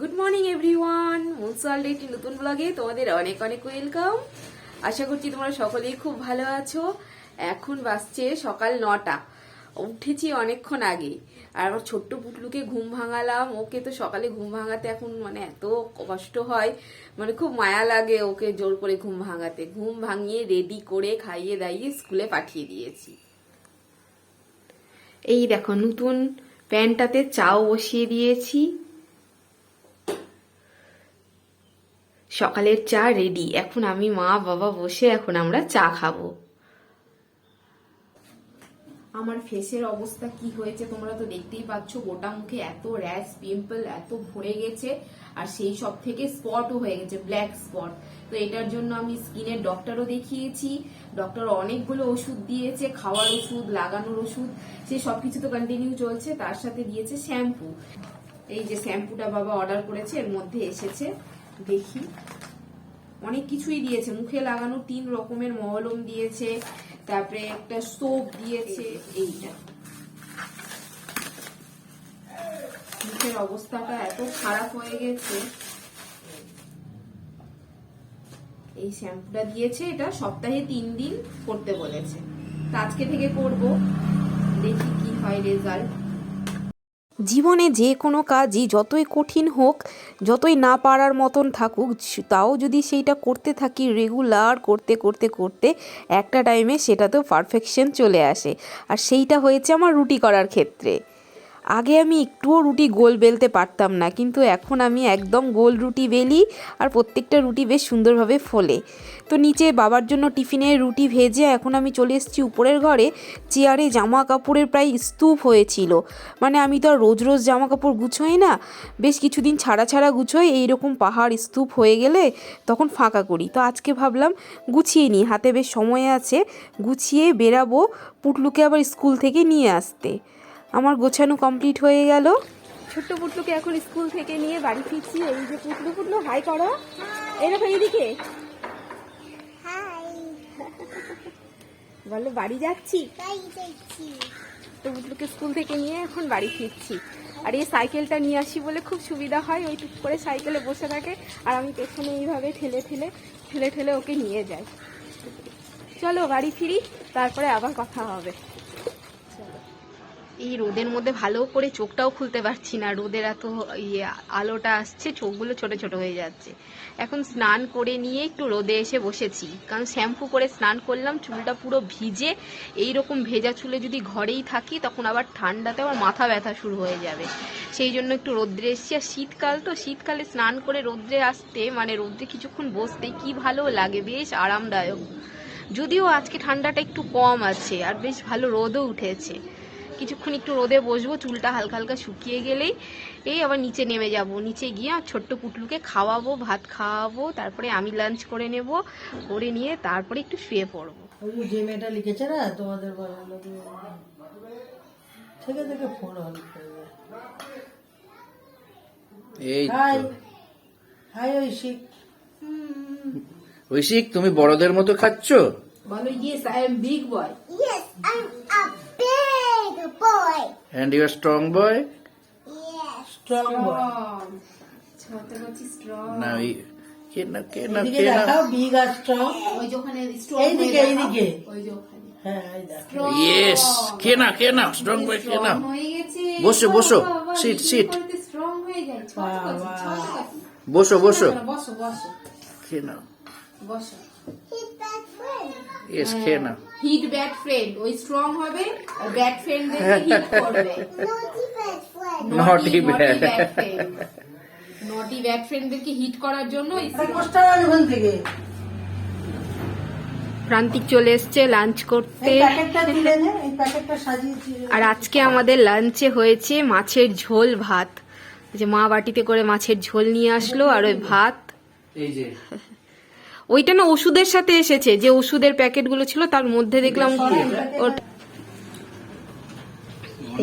Good morning everyone মুনসাল একটি নতুন ব্লগে তোমাদের অনেক অনেক ওয়েলকাম আশা করছি তোমরা সকলেই খুব ভালো আছো। এখন বাসছে সকাল নটা। উঠেছি অনেকক্ষণ আগে। আর আমার ছোট্ট পুটলুকে ঘুম ভাঙালাম। ওকে তো সকালে ঘুম ভাঙাতে এখন মানে এত কষ্ট হয়। মানে খুব মায়া লাগে ওকে জোর করে ঘুম ভাঙাতে। ঘুম ভাঙিয়ে রেডি করে খাইয়ে দাইয়ে স্কুলে পাঠিয়ে দিয়েছি। এই দেখো, নতুন প্যানটাতে চাও বসিয়ে দিয়েছি। সকালের চা রেডি এখন আমি মা, বাবা বসে এখন আমরা চা খাব। আমার ফেসের অবস্থা কি হয়েছে তোমরা তো দেখতেই পাচ্ছ, গোটা মুখে এত র্যাশ পিম্পল এত ভরে গেছে, আর সেই সব থেকে স্পটও হয়ে গেছে ব্ল্যাক স্পট তো এটার জন্য আমি স্কিনের ডক্টরও দেখিয়েছি। ডক্টর অনেকগুলো ওষুধ দিয়েছে, খাওয়ার ওষুধ, লাগানোর ওষুধ, সে সব কিছু তো কন্টিনিউ চলছে, তার সাথে দিয়েছে শ্যাম্পু এই যে শ্যাম্পুটা বাবা অর্ডার করেছে, এর মধ্যে এসেছে। দেখি। অনেক কিছুই দিয়েছে। মুখে লাগানো তিন রকমের মলম দিয়েছে, তারপরে একটা সোপ দিয়েছে, এইটা। মুখের অবস্থাটা এত খারাপ হয়ে গেছে। এই শ্যাম্পুটা দিয়েছে, এটা সপ্তাহে তিন দিন করতে বলেছে। আজকে থেকে করব, দেখি কি হয় রেজাল্ট জীবনে যে কোনো কাজই যতই কঠিন হোক, যতই না পারার মতন থাকুক তাও যদি সেইটা করতে থাকি রেগুলার করতে করতে করতে, একটা টাইমে সেটাতেও পারফেকশন চলে আসে। আর সেইটা হয়েছে আমার রুটি করার ক্ষেত্রে। আগে আমি একটুও রুটি গোল বেলতে পারতাম না, কিন্তু এখন আমি একদম গোল রুটি বেলি আর প্রত্যেকটা রুটি বেশ সুন্দরভাবে ফোলে। তো নিচে বাবার জন্য টিফিনে রুটি ভেজে এখন আমি চলে এসেছি উপরের ঘরে। চেয়ারে জামা কাপড়ের প্রায় স্তূপ হয়েছিল। মানে আমি তো আর রোজ রোজ জামা কাপড় গুছোই না। বেশ কিছুদিন ছাড়া ছাড়া গুছোই, এইরকম পাহাড় স্তূপ হয়ে গেলে তখন ফাঁকা করি। তো আজকে ভাবলাম গুছিয়ে নিই, হাতে বেশ সময় আছে, গুছিয়ে বেরাবো পুটলুকে আবার স্কুল থেকে নিয়ে আসতে। আমার গোছানো কমপ্লিট হয়ে গেল। ছোট্ট পুটলুকে এখন স্কুল থেকে নিয়ে বাড়ি ফিরছি। এই যে পুটলু পুটলু, হাই করো। এরকম এদিকে হাই বলো বাড়ি যাচ্ছি? তো বুটলুকে স্কুল থেকে নিয়ে এখন বাড়ি ফিরছি। আর এই সাইকেলটা নিয়ে আসি বলে খুব সুবিধা হয় ওই টুক করে সাইকেলে বসে থাকে। আর আমি পেছনে এইভাবে ঠেলে ঠেলে ঠেলে ঠেলে ওকে নিয়ে যাই। চলো বাড়ি ফিরি তারপরে আবার কথা হবে। এই রোদের মধ্যে ভালো করে চোখটাও খুলতে পারছি না। রোদের এত ইয়ে আলোটা আসছে, চোখগুলো ছোট ছোট হয়ে যাচ্ছে। এখন স্নান করে নিয়ে একটু রোদে এসে বসেছি। কারণ শ্যাম্পু করে স্নান করলাম, চুলটা পুরো ভিজে এই রকম ভেজা চুলে যদি ঘরেই থাকি, তখন আবার ঠান্ডাতে আবার মাথা ব্যথা শুরু হয়ে যাবে। সেই জন্য একটু রোদ্রে এসেছি। আর শীতকাল তো, শীতকালে স্নান করে রোদ্রে আসতে মানে রোদ্রে কিছুক্ষণ বসতে কি ভালো লাগে, বেশ আরামদায়ক। যদিও আজকে ঠান্ডাটা একটু কম আছে, আর বেশ ভালো রোদও উঠেছে। কিছুক্ষণ একটু রোদে বসবো চুলটা হালকা হালকা শুকিয়ে গেলেই এই আবার নিচে নেমে যাব। নিচে গিয়ে আর ছোট্ট পুটলুকে খাওয়াবো ভাত খাওয়াবো তারপরে আমি লাঞ্চ করে নেব করে নিয়ে তারপরে একটু শুয়ে পড়ব। যে মেয়েটা লিখেছে না তোমাদের থেকে থেকে ফোন অন এই হাই হাই ঐশিক ঐশিক তুমি বড়দের মতো খাচ্ছ? বলো yes I am big boy Yes, I'm a big boy. And you are strong boy Yes. বলছি স্ট্রং না ওই কে না কে না কে না বিগ আর স্ট্রং ওই যে ওখানে স্ট্রং এইদিকে এইদিকে। ওই যে ওখানে। হ্যাঁ এই দেখো। ইয়েস কে না কে না স্ট্রং বয় কে না হয়ে বসো, বসো। হয়ে। বসো বসো। বসো বসো। কে না বসো। কে না হিট ব্যাড ফ্রেন্ড ওই স্ট্রং হবে আর ব্যাড ফ্রেন্ডদেরকে হিট করবে। Friend. Naughty bad. Naughty bad ফ্রেন্ডদেরকে হিট করার জন্য পোস্টার আছে ওখান থেকে। প্রান্তিক চলে এসছে লাঞ্চ করতে। আর আজকে আমাদের লাঞ্চে হয়েছে মাছের ঝোল ভাত। যে মা বাটিতে করে মাছের ঝোল নিয়ে আসলো আর ওই ভাত। এই যে ওইটা না ওষুধের সাথে এসেছে যে ওষুধের প্যাকেটগুলো ছিল তার মধ্যে দেখলাম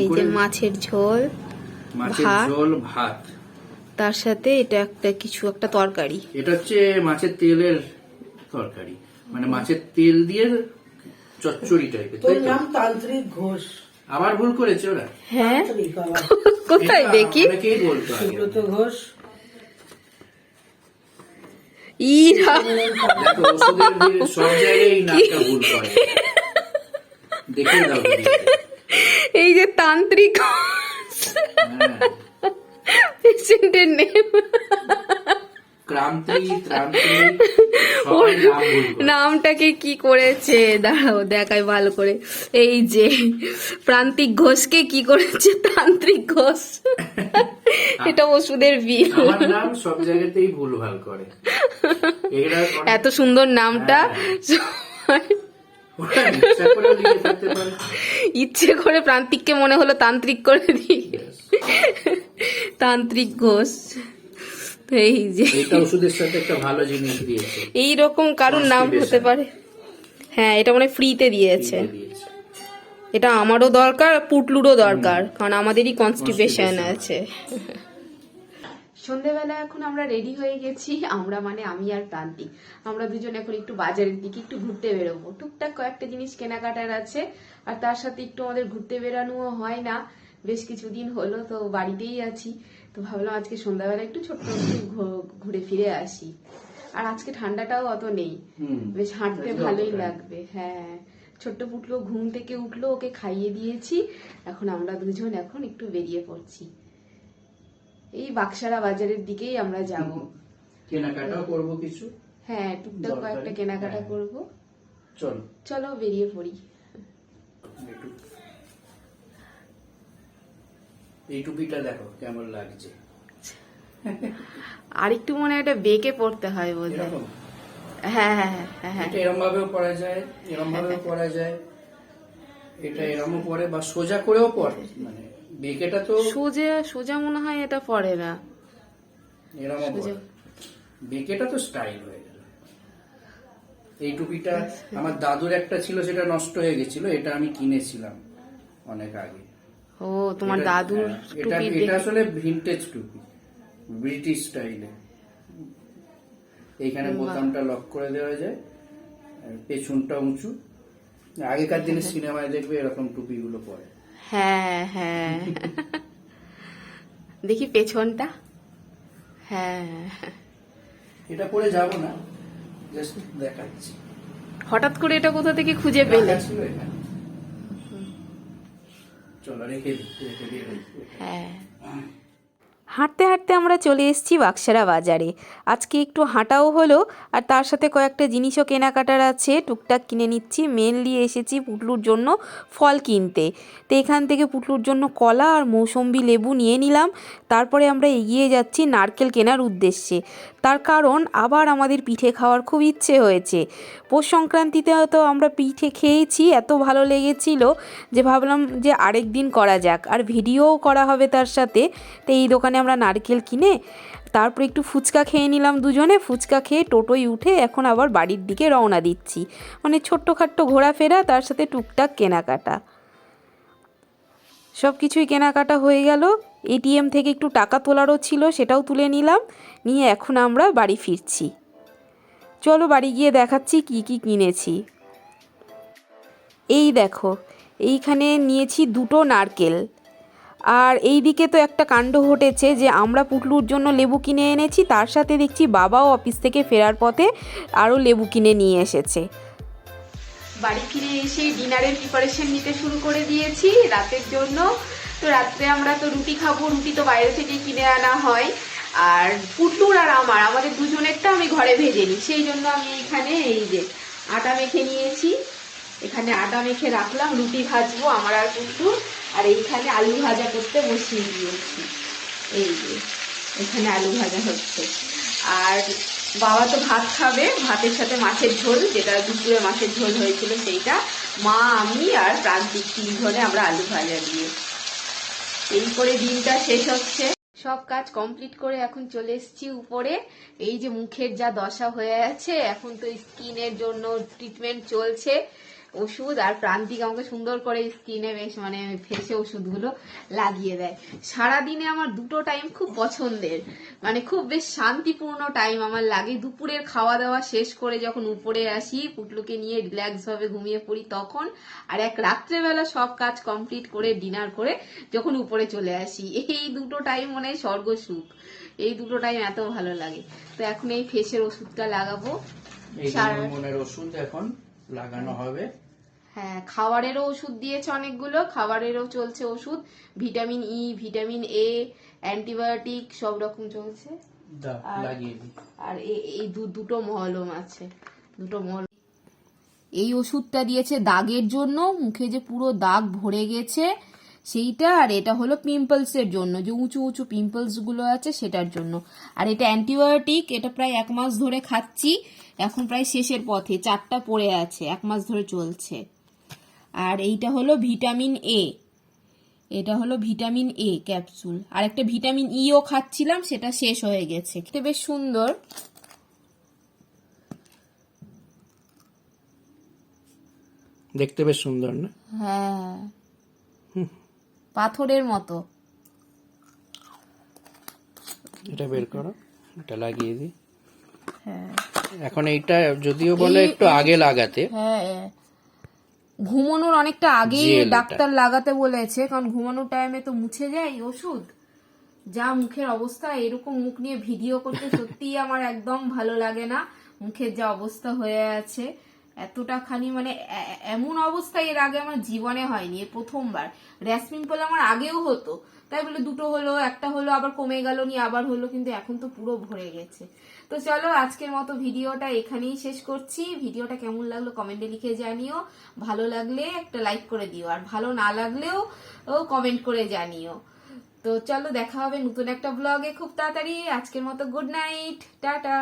এই যে মাছের ঝোল। ঝোল ভাত। তার সাথে এটা একটা কিছু একটা তরকারি। এটা হচ্ছে মাছের তেলের তরকারি। মানে মাছের তেল দিয়ে চচ্চড়ি টাইপের তোর নাম তান্ত্রিক ঘোষ। আবার ভুল করেছে ওরা হ্যাঁ? কোথায়? দেখি। সুব্রত ঘোষ ইরা দেখো ওষুধের বিল সব জায়গায় এই যে তান্ত্রিক হ্যাঁ। পেশেন্টের নেম নামটাকে কি করেছে? দাঁড়াও দেখায় ভালো করে। এই যে প্রান্তিক ঘোষকে কি করেছে? তান্ত্রিক ঘোষ। এটা ওষুধের বিল। নাম সব জায়গাতেই ভুল ভালো করে এত সুন্দর নামটা। পারে। ইচ্ছে করে প্রান্তিককে মনে হলো তান্ত্রিক করে দিই। তান্ত্রিক ঘোষ। তো এই যে এইটা ওষুধের সাথে একটা ভালো জিনিস দিয়েছে। এই রকম কারোর নাম হতে পারে। হ্যাঁ এটা মানে ফ্রিতে দিয়েছে। এটা আমারও দরকার পুটলুরও দরকার কারণ আমাদেরই কনস্টিপেশন আছে। সন্ধেবেলা এখন আমরা রেডি হয়ে গেছি আমরা মানে আমি আর প্রান্তিক আমরা দুজন এখন একটু বাজারের দিকে একটু ঘুরতে বেরোবো। টুকটাক কয়েকটা জিনিস কেনাকাটার আছে আর তার সাথে একটু আমাদের ঘুরতে বেরানোও হয় না। বেশ কিছুদিন হলো তো বাড়িতেই আছি। তো ভাবলাম আজকে সন্ধ্যাবেলা একটু ছোট্ট একটু ঘুরে ফিরে আসি। আর আজকে ঠান্ডাটাও অত নেই। হুম। বেশ হাঁটতে ভালোই লাগবে হ্যাঁ। ছোট্ট পুটলো ঘুম থেকে উঠল ওকে খাইয়ে দিয়েছি। এখন আমরা দুজন এখন একটু বেরিয়ে পড়ছি। এই বাক্সারা বাজারের দিকেই আমরা যাব। কেনাকাটাও করব কিছু? হ্যাঁ টুকটাক কয়েকটা কেনাকাটা হ্যাঁ। করব। চলো। চলো বেরিয়ে পড়ি একটু এই টুপিটা দেখো কেমন লাগছে। আর একটু মনে হয় এটা বেঁকে পড়তে হয় বোধ হয় হ্যাঁ হ্যাঁ হ্যাঁ হ্যাঁ হ্যাঁ। এটা এরম ভাবেও পরা যায় এরম ভাবেও পরা যায়। এটা এরমও পরে বা সোজা করেও পরে মানে বেকেটা তো সোজা সোজা মনে হয় এটা পড়ে না। এরমও পরে। বেকেটা তো স্টাইল হয়ে গেল। এই টুপিটা আমার দাদুর একটা ছিল সেটা নষ্ট হয়ে গেছিল এটা আমি কিনেছিলাম অনেক আগে। ও তোমার দাদুর হ্যাঁ, টুপি এটা আসলে ভিনটেজ টুপি ব্রিটিশ স্টাইলে এইখানে বোতামটা লক করে দেওয়া যায় আর পেছনটা উঁচু। আগেকার দিনে সিনেমায় দেখবে এরকম টুপিগুলো পরে। হ্যাঁ হ্যাঁ। দেখি পেছনটা। হ্যাঁ। এটা পরে যাব না জাস্ট দেখাচ্ছি। হঠাৎ করে এটা কোথা থেকে খুঁজে পেলে? চলো রেখে দিই রেখে দিয়ে হ্যাঁ। হাঁটতে হাঁটতে আমরা চলে এসেছি বাক্সারা বাজারে। আজকে একটু হাঁটাও হলো, আর তার সাথে কয়েকটা জিনিসও কেনাকাটার আছে। টুকটাক কিনে নিচ্ছি মেনলি এসেছি পুটলুর জন্য ফল কিনতে। তো এখান থেকে পুটলুর জন্য কলা আর মৌসম্বি লেবু নিয়ে নিলাম। তারপরে আমরা এগিয়ে যাচ্ছি নারকেল কেনার উদ্দেশ্যে। তার কারণ, আবার আমাদের পিঠে খাওয়ার খুব ইচ্ছে হয়েছে। পৌষ সংক্রান্তিতে তো আমরা পিঠে খেয়েছি, এত ভালো লেগেছিল যে ভাবলাম যে আরেক দিন করা যাক। আর ভিডিওও করা হবে তার সাথে। তো এই দোকানে আমরা নারকেল কিনে তারপর একটু ফুচকা খেয়ে নিলাম দুজনে। ফুচকা খেয়ে টোটোয় উঠে এখন আবার বাড়ির দিকে রওনা দিচ্ছি। মানে ছোট্টখাট্ট ঘোরাফেরা, তার সাথে টুকটাক কেনাকাটা। সব কিছুই কেনাকাটা হয়ে গেল। এটিএম থেকে একটু টাকা তোলারও ছিল, সেটাও তুলে নিলাম। নিয়ে এখন আমরা বাড়ি ফিরছি। চলো বাড়ি গিয়ে দেখাচ্ছি কি কি কিনেছি। এই দেখো, এইখানে নিয়েছি দুটো নারকেল। আর এই দিকে তো একটা কাণ্ড ঘটেছে যে আমরা পুটলুর জন্য লেবু কিনে এনেছি, তার সাথে দেখছি বাবাও অফিস থেকে ফেরার পথে আরও লেবু কিনে নিয়ে এসেছে। বাড়ি ফিরে এসে ডিনারের প্রিপারেশন নিতে শুরু করে দিয়েছি রাতের জন্য। তো রাত্রে আমরা তো রুটি খাব, রুটি তো বাইরে থেকে কিনে আনা হয়। আর পুটলুর আর আমার, আমাদের দুজনেরটা আমি ঘরে ভেজে নিই, সেই জন্য আমি এখানে এই যে আটা মেখে নিয়েছি। এখানে আটা মেখে রাখলাম, রুটি ভাজবো আমার আর পুটলুর। আর এইখানে আলু ভাজা করতে বসিয়ে দিয়েছি। এই যে, এখানে আলু ভাজা হচ্ছে। আর বাবা তো ভাত খাবে, ভাতের সাথে মাছের ঝোল, যেটা দুপুরে মাছের ঝোল হয়েছিল সেইটা। মা, আমি আর প্রান্তিক তিনজনে আমরা আলু ভাজা দিয়ে। এই করে দিনটা শেষ হচ্ছে। সব কাজ কমপ্লিট করে এখন চলে এসেছি উপরে। এই যে মুখের যা দশা হয়ে আছে, এখন তো স্কিনের জন্য ট্রিটমেন্ট চলছে। ওষুধ আর প্রান্তিক আমাকে সুন্দর করে স্কিনে বেশ মানে ফেসে ওষুধগুলো লাগিয়ে দেয়। সারাদিনে আমার দুটো টাইম খুব পছন্দের। মানে খুব বেশ শান্তিপূর্ণ টাইম আমার লাগে। দুপুরের খাওয়া দাওয়া শেষ করে যখন উপরে আসি পুটলুকে নিয়ে রিল্যাক্স ভাবে ঘুমিয়ে পড়ি তখন। আর এক রাত্রেবেলা সব কাজ কমপ্লিট করে ডিনার করে যখন উপরে চলে আসি। এই দুটো টাইম মনে হয় স্বর্গ সুখ। এই দুটো টাইম এত ভালো লাগে। তো এখন এই ফেসের ওষুধটা লাগাবো। মনের ওষুধ এখন লাগানো হবে। হ্যাঁ খাবারেরও ওষুধ দিয়েছে অনেকগুলো খাবারেরও চলছে ওষুধ vitamin E vitamin A antibiotic সব রকম চলছে। আর- এই দুটো মহলম আছে দুটো মহল এই ওষুধটা দিয়েছে দাগের জন্য মুখে যে পুরো দাগ ভরে গেছে সেইটা আর এটা হলো পিম্পলস এর জন্য যে উঁচু উঁচু পিম্পলসগুলো আছে সেটার জন্য। আর এটা অ্যান্টিবায়োটিক এটা প্রায় এক মাস ধরে খাচ্ছি এখন প্রায় শেষের পথে চারটা পড়ে আছে এক মাস ধরে চলছে। আর এইটা হলো ভিটামিন এ এটা হলো ভিটামিন এ ক্যাপসুল। আর একটা ভিটামিন ইও খাচ্ছিলাম সেটা শেষ হয়ে গেছে। খেতে বেশ সুন্দর। দেখতে বেশ সুন্দর না? হ্যাঁ। পাথরের মতো। এটা বের করো এটা লাগিয়ে দিই। হ্যাঁ। এখন এইটা যদিও বলে একটু আগে লাগাতে। হ্যাঁ ঘুমানোর অনেকটা আগে ডাক্তার লাগাতে বলেছে কারণ ঘুমানোর টাইমে তো মুছে যায় ওষুধ। যা মুখের অবস্থা এরকম মুখ নিয়ে ভিডিও করতে সত্যিই আমার একদম ভালো লাগে না। মুখের যা অবস্থা হয়ে আছে এতটা খানি মানে এমন অবস্থা এর আগে আমার জীবনে হয়নি প্রথমবার। র্যাশ পিম্পল আমার আগেও হতো। তাই বলে দুটো হলো, একটা হলো, আবার কমে গেল নি আবার হলো, কিন্তু এখন তো পুরো ভরে গেছে। তো চলো, আজকের মতো ভিডিওটা এখানেই শেষ করছি। ভিডিওটা কেমন লাগল কমেন্টে লিখে জানিও। ভালো লাগলে একটা লাইক করে দিও, আর ভালো না লাগলেও কমেন্ট করে জানিও। তো চলো, দেখা হবে নতুন একটা ব্লগে। খুব তাড়াতাড়ি, আজকের মতো গুড নাইট, টাটা।